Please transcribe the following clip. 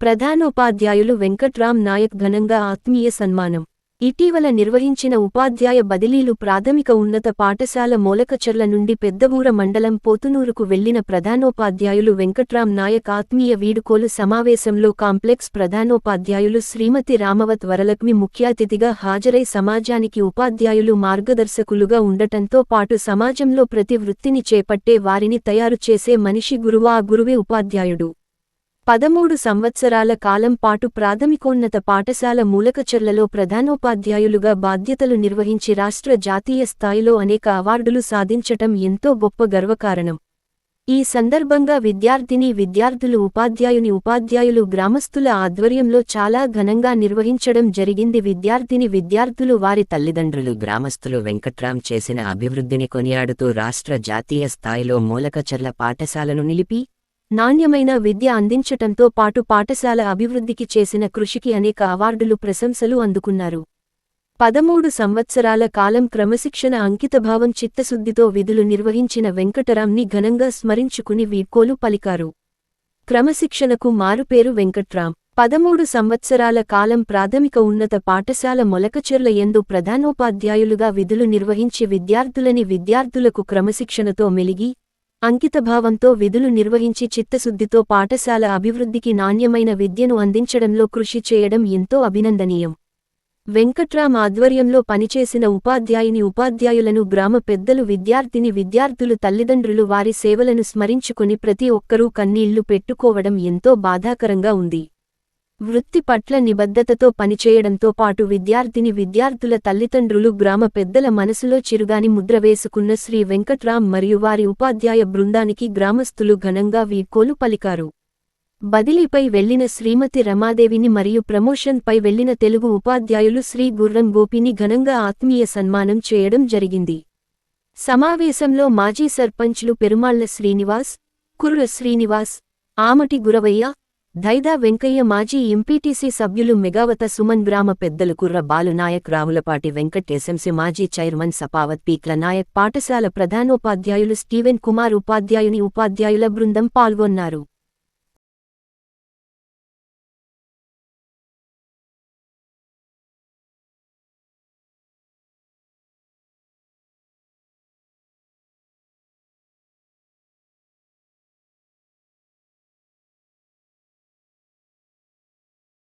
ప్రధానోపాధ్యాయులు వెంకట్రాం నాయక్ ఘనంగా ఆత్మీయ సన్మానం. ఇటీవల నిర్వహించిన ఉపాధ్యాయ బదిలీలు ప్రాథమిక ఉన్నత పాఠశాల మూలకచర్ల నుండి పెద్దవూర మండలం పోతునూరుకు వెళ్ళిన ప్రధానోపాధ్యాయులు వెంకట్రాం నాయక్ ఆత్మీయ వీడుకోలు సమావేశంలో కాంప్లెక్స్ ప్రధానోపాధ్యాయులు శ్రీమతి రామవత్ వరలక్ష్మి ముఖ్య అతిథిగా హాజరై సమాజానికి ఉపాధ్యాయులు మార్గదర్శకులుగా ఉండటంతో పాటు సమాజంలో ప్రతి వృత్తిని చేపట్టే వారిని తయారు చేసే మనిషి గురువా గురువే ఉపాధ్యాయుడు. పదమూడు సంవత్సరాల కాలం పాటు ప్రాథమికోన్నత పాఠశాల మూలకచర్లలో ప్రధానోపాధ్యాయులుగా బాధ్యతలు నిర్వహించి రాష్ట్ర జాతీయ స్థాయిలో అనేక అవార్డులు సాధించటం ఎంతో గొప్ప గర్వకారణం. ఈ సందర్భంగా విద్యార్థిని విద్యార్థులు ఉపాధ్యాయుని ఉపాధ్యాయులు గ్రామస్తుల ఆధ్వర్యంలో చాలా ఘనంగా నిర్వహించడం జరిగింది. విద్యార్థిని విద్యార్థులు వారి తల్లిదండ్రులు గ్రామస్తులు వెంకట్రాం చేసిన అభివృద్ధిని కొనియాడుతూ రాష్ట్ర జాతీయ స్థాయిలో మూలకచర్ల పాఠశాలను నిలిపి నాణ్యమైన విద్య అందించటంతో పాటు పాఠశాల అభివృద్ధికి చేసిన కృషికి అనేక అవార్డులు ప్రశంసలు అందుకున్నారు. పదమూడు సంవత్సరాల కాలం క్రమశిక్షణ అంకితభావం చిత్తశుద్ధితో విధులు నిర్వహించిన వెంకటరాంని ఘనంగా స్మరించుకుని వీడ్కోలు పలికారు. క్రమశిక్షణకు మారుపేరు వెంకట్రాం పదమూడు సంవత్సరాల కాలం ప్రాథమిక ఉన్నత పాఠశాల మొలకచెర్ల ఎందు ప్రధానోపాధ్యాయులుగా విధులు నిర్వహించి విద్యార్థులని విద్యార్థులకు క్రమశిక్షణతో మెలిగి అంకితభావంతో విధులు నిర్వహించి చిత్తశుద్ధితో పాఠశాల అభివృద్ధికి నాణ్యమైన విద్యను అందించడంలో కృషి చేయడం ఎంతో అభినందనీయం. వెంకట్రామ్ ఆధ్వర్యంలో పనిచేసిన ఉపాధ్యాయుని ఉపాధ్యాయులను గ్రామ పెద్దలు విద్యార్థిని విద్యార్థులు తల్లిదండ్రులు వారి సేవలను స్మరించుకుని ప్రతి ఒక్కరూ కన్నీళ్ళు పెట్టుకోవడం ఎంతో బాధాకరంగా ఉంది. వృత్తి పట్ల నిబద్ధతతో పనిచేయడంతో పాటు విద్యార్థిని విద్యార్థుల తల్లిదండ్రులు గ్రామ పెద్దల మనసులో చిరుగాని ముద్ర వేసుకున్న శ్రీ వెంకట్రామ్ మరియు వారి ఉపాధ్యాయ బృందానికి గ్రామస్థులు ఘనంగా వీడ్కోలు పలికారు. బదిలీపై వెళ్ళిన శ్రీమతి రమాదేవిని మరియు ప్రమోషన్పై వెళ్ళిన తెలుగు ఉపాధ్యాయులు శ్రీ గుర్రం గోపిని ఘనంగా ఆత్మీయ సన్మానం చేయడం జరిగింది. సమావేశంలో మాజీ సర్పంచ్లు పెరుమాళ్ళ శ్రీనివాస్ కుర్ర శ్రీనివాస్ ఆమటి గురవయ్య దైదా వెంకయ్య మాజీ ఎంపీటీసీ సభ్యులు మెగావత సుమన్ గ్రామ పెద్దలు కుర్ర బాలునాయక్ రావులపాటి వెంకట్ ఎస్ఎంసీ మాజీ చైర్మన్ సపావత్ పీక్ల నాయక్ పాఠశాల ప్రధానోపాధ్యాయులు స్టీవెన్ కుమార్ ఉపాధ్యాయుని ఉపాధ్యాయుల బృందం పాల్గొన్నారు.